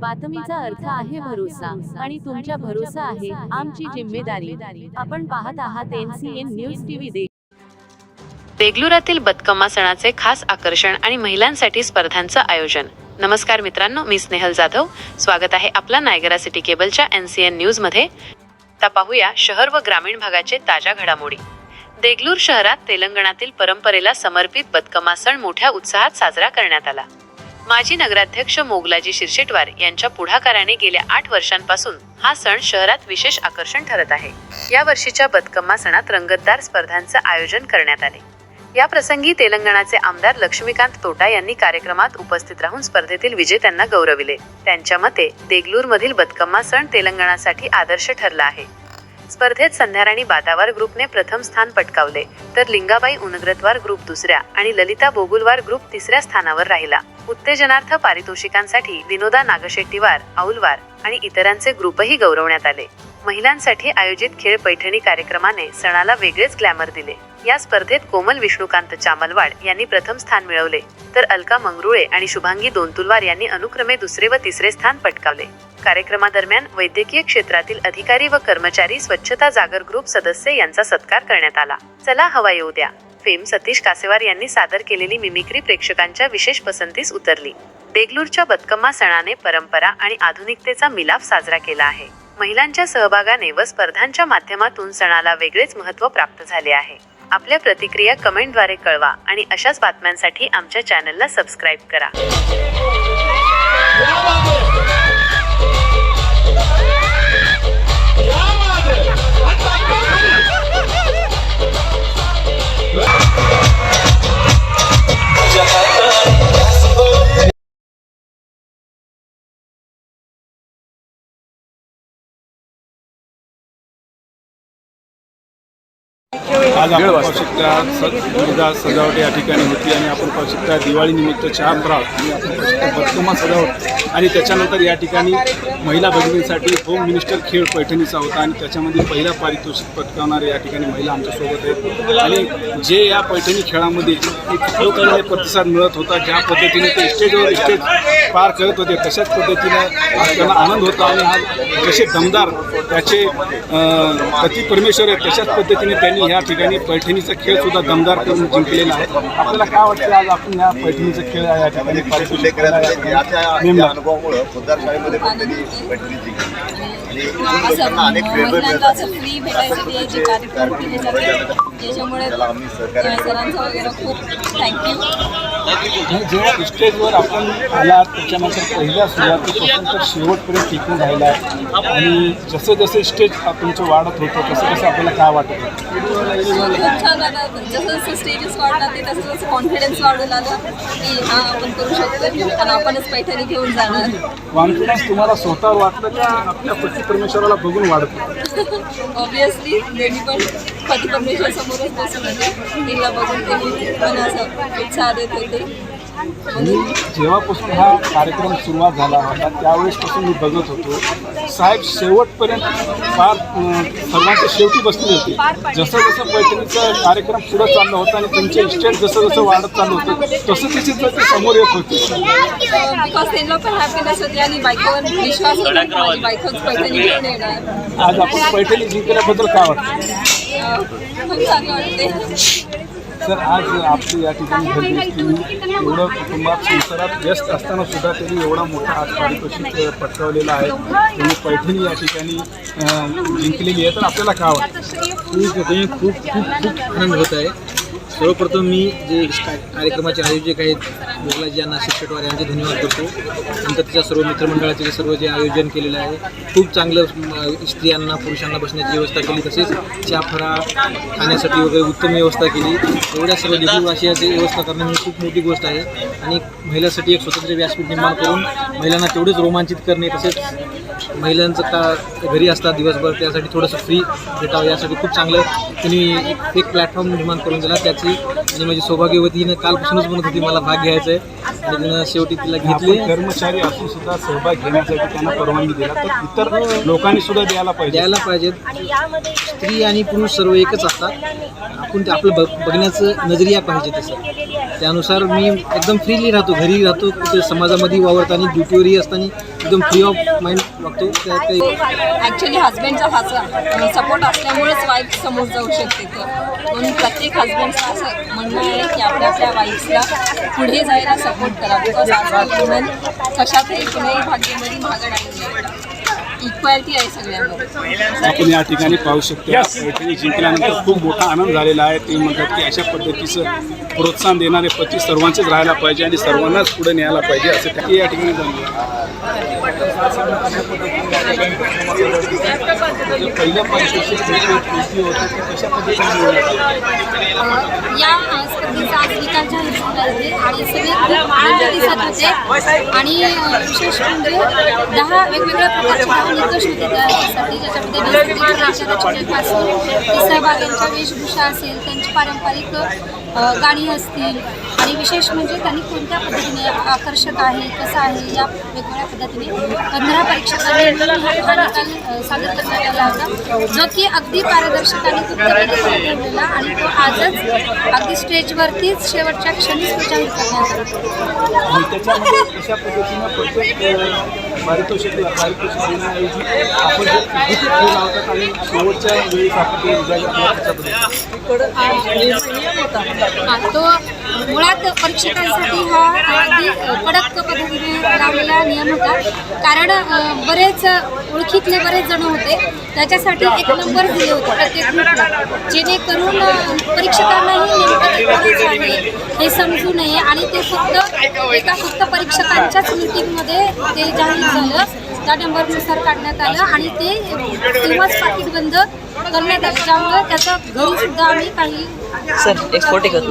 बातमीचा अर्थ आहे भरोसा आणि तुमच्या भरोसा आहे आमची जिम्मेदारी. आपण पाहत आहात एनसीएन न्यूज टीव्ही दे. देगलुरातील बदकम्मा सणाचे खास आकर्षण आणि महिलांसाठी स्पर्धांचं आयोजन. नमस्कार मित्रांनो मी स्नेहल जाधव. स्वागत आहे आपला नायगरा सिटी केबलच्या एन सी एन न्यूजमध्ये. आता पाहूया शहर व ग्रामीण भागाचे ताज्या घडामोडी. देगलूर शहरात तेलंगणातील परंपरेला समर्पित बदकम्मा सण मोठ्या उत्साहात साजरा करण्यात आला. माजी नगराध्यक्ष मोगलाजी शिरशेटवार यांच्या पुढाकाराने गेल्या आठ वर्षांपासून हा सण शहरात विशेष आकर्षण ठरत आहे. या वर्षीच्या बदकम्मा सणात रंगतदार स्पर्धांचं आयोजन करण्यात आले. या प्रसंगी तेलंगणाचे आमदार लक्ष्मीकांत तोटा यांनी कार्यक्रमात उपस्थित राहून स्पर्धेतील विजेत्यांना गौरविले. त्यांच्या मते देगलूरमधील बदकम्मा सण तेलंगणासाठी आदर्श ठरला आहे. स्पर्धेत संध्याराणी बादावार ग्रुपने प्रथम स्थान पटकावले तर लिंगाबाई उनग्रतवार ग्रुप दुसऱ्या आणि ललिता बोगुलवार ग्रुप तिसऱ्या स्थानावर राहिला. उत्तेजनार्थ पारितोषिकांसाठी विनोदा नागशेट्टीवार औलवार आणि इतरांचे ग्रुपही गौरवण्यात आले. महिलांसाठी आयोजित खेळ पैठणी कार्यक्रमाने सणाला वेगळेच ग्लॅमर दिले. या स्पर्धेत कोमल विष्णुकांत चामलवाड यांनी प्रथम स्थान मिळवले तर अलका मंगरुळे आणि शुभांगी दोनतुलवार यांनी अनुक्रमे दुसरे व तिसरे स्थान पटकावले. कार्यक्रमादरम्यान वैद्यकीय क्षेत्रातील अधिकारी व कर्मचारी स्वच्छता जागर ग्रुप सदस्य यांचा सत्कार करण्यात आला. चला हवा येऊ द्या. फेम सतीश कासेवार यांनी सादर केलेली मिमिक्री प्रेक्षकांच्या विशेष पसंतीस उतरली. देगलूरच्या बदकम्मा सणाने परंपरा आणि आधुनिकतेचा मिलाफ साजरा केला आहे. महिलांच्या सहभागाने व स्पर्धांच्या माध्यमातून सणाला वेगळेच महत्त्व प्राप्त झाले आहे. आपल्या प्रतिक्रिया कमेंटद्वारे कळवा आणि अशाच बातम्यांसाठी आमच्या चॅनलला सबस्क्राईब करा. आज आपण पाहू शकता दुर्गा सजावट या ठिकाणी होती आणि आपण पाहू शकता दिवाळीनिमित्त चहा फराळ आणि आपण पाहू शकता बदकमा सजावट. आणि त्याच्यानंतर या ठिकाणी महिला भगिनींसाठी होम मिनिस्टर खेळ पैठणीचा होता आणि त्याच्यामध्ये पहिला पारितोषिक पटकावणारे या ठिकाणी महिला आमच्यासोबत आहेत. आणि जे या पैठणी खेळामध्ये एक लोकांना प्रतिसाद मिळत होता ज्या पद्धतीने ते स्टेजवर स्टेज पार करत होते तशाच पद्धतीनं आज त्यांना आनंद होता आणि आज जसे दमदार त्याचे अं, पती परमेश्वर आहेत तशाच पद्धतीने त्यांनी ह्या ठिकाणी पैठणीचा खेळ सुद्धा दमदार करून जिंकलेला आहे. आपल्याला काय वाटतं आज आपण ह्या पैठणीचा खेळ या ठिकाणी या अनुभवामुळं शाळेमध्ये पैठणी त्याच्यामुळे सरांचं वगैरे खूप थँक्यू आणि जेव्हा स्टेजवर आपण आला त्याच्यानंतर पहिल्या सुरुवातीपासून तर शेवटपर्यंत टिकून राहिला आहे. आणि जसं जसं स्टेज तुमचं वाढत होतं तसं तसं आपल्याला काय वाटत होतं? खूप छान जसं जसं स्टेजेस वाढला ते तसं तसं कॉन्फिडन्स वाढू लागला की हा आपण करू शकतो आणि आपणच पैठणी घेऊन जाणार. कॉन्फिडन्स तुम्हाला स्वतःवर वाटलं का आपल्या पती परमेश्वराला बघून वाढत? ऑब्विसली नेहमी पण पती परमेश्वर समोरच बसून होते तिला बघून त्यांनी पण असं उत्साह देत होते. आणि जेव्हापासून हा कार्यक्रम सुरुवात झाला होता त्यावेळेसपासून मी बघत होतो साहेब शेवटपर्यंत फार सर्वांच्या शेवटी बसले होते. जसं जसं पैठणीचा कार्यक्रम पुढं चाललं होतं आणि त्यांचे इस्टेट जसं जसं वाढत चाललं होतं तसं तसे ते समोर येत होते. बिकॉज त्यांना पण हॅपीनेस होती आणि बायकोवर विश्वास होता की माझी बायकोच पैठणी घेऊन येणार आज आपण पैठणी जिंकल्याबद्दल काय वाटतं? अं, खूप चांगलं वाटते. सर आज आपली या ठिकाणी घरगुती एवढं कुटुंबात संसारात व्यस्त असताना सुद्धा त्यांनी एवढा मोठा आज पारितोषिक पटकावलेला आहे. त्यांनी पैठणी या ठिकाणी जिंकलेली आहे. तर आपल्याला काय वाटतं? खूप खूप खूप खूप आनंद होत आहे. सर्वप्रथम मी जे कार्यक्रमाचे आयोजक आहेत मोगलाजी यांना शेटवार यांचे धन्यवाद करतो. नंतर त्याच्या सर्व मित्रमंडळाचे जे सर्व जे आयोजन केलेलं आहे खूप चांगलं स्त्रियांना पुरुषांना बसण्याची व्यवस्था केली तसेच चहा फरा खाण्यासाठी वगैरे उत्तम व्यवस्था केली. एवढ्या सर्व देशवासियाची व्यवस्था करणं ही खूप मोठी गोष्ट आहे. आणि महिलांसाठी एक स्वतंत्र व्यासपीठ निर्माण करून महिलांना तेवढेच रोमांचित करणे तसेच महिलांचं का घरी असतात दिवसभर त्यासाठी थोडंसं फ्री भेटावं यासाठी खूप चांगलं त्यांनी एक प्लॅटफॉर्म निर्माण करून दिला त्याची आणि माझी सौभाग्यवती हिनं कालपासूनच म्हणत होती मला भाग घ्यायचा आहे आणि तिनं शेवटी तिला घेतली. कर्मचारी असून सुद्धा सहभाग घेण्यासाठी त्यांना परवानगी दिला तर इतर लोकांनी सुद्धा द्यायला पाहिजे. द्यायला पाहिजेत स्त्री आणि पुरुष सर्व एकच असतात. आपण ते आपलं बघ बघण्याचं नजरिया पाहिजे तसं. त्यानुसार मी एकदम फ्रीली राहतो घरी राहतो कुठे समाजामध्ये वावरताना ड्युटीवरही असताना एकदम फ्री ऑफ माइंड बघतो ॲक्च्युली हस्बंडचा फासा. सपोर्ट असल्यामुळेच वाईफ समोर जाऊ शकते तर म्हणून प्रत्येक हस्बंडचं असं म्हणणं आहे की आपल्या आपल्या वाईफला पुढे जायला सपोर्ट करा. बिकॉज आजकाल वुमेन कशातही कुणाही भाग्यामध्ये मागं नाही इक्वॅलिटी आहे सगळ्यांमध्ये आपण या ठिकाणी पाहू शकतो बैठकी जिंकल्यानंतर खूप मोठा आनंद झालेला आहे. ते म्हणतात की अशा पद्धतीचं प्रोत्साहन देणारे पती सर्वांचेच राहायला पाहिजे आणि सर्वांनाच पुढे न्यायला पाहिजे असं काही या ठिकाणी बनलं पहिल्या परिस्थितीत होतं ते कशा पद्धतीने मिळवलं? या स्पर्धेचा आज निकाल जाहीर झाला आहे आणि सगळे खूप आनंदी दिसत होते. आणि विशेष म्हणजे दहा वेगवेगळ्या प्रकारचे दहा निकष होते ज्याच्यामध्ये नैसर्गिक सहभाग्यांच्या वेशभूषा असेल त्यांची पारंपरिक गाणी असतील. आणि विशेष म्हणजे त्यांनी कोणत्या पद्धतीने आकर्षक आहे कसं आहे या वेगवेगळ्या पद्धतीने पंधरा परीक्षकांनी निकाल सादर करण्यात आला होता. जो की अगदी पारदर्शक आणि गुप्तपणे आणि तो आजच अगदी स्टेजवरतीच शेवटच्या क्षणीच तो करण्यात आला. आणि पारितोषिक पारितोषिक देण्याऐवजी आपण जे विद्युत खेळ लावतात आणि शेवटच्या वेळेस आपण ते विजय तो मुळात परीक्षकांसाठी हा कडक कडक पद्धतीने लावलेला नियम होता. कारण बरेच ओळखीतले बरेच जण होते. त्याच्यासाठी एक नंबर दिले होते प्रत्येक ग्रुपला. जेणेकरून परीक्षकांनाही नेमकं आहे. हे समजू नये. आणि ते फक्त एका फक्त परीक्षकांच्याच मीटिंगमध्ये ते जाहीर झालं. त्या नंबरनुसार काढण्यात आलं. आणि ते तेव्हाच पाकिट बंद करण्यात आलं. त्यामुळे त्याचं घरीसुद्धा आम्ही काही सर एक्सपोर्ट टिकत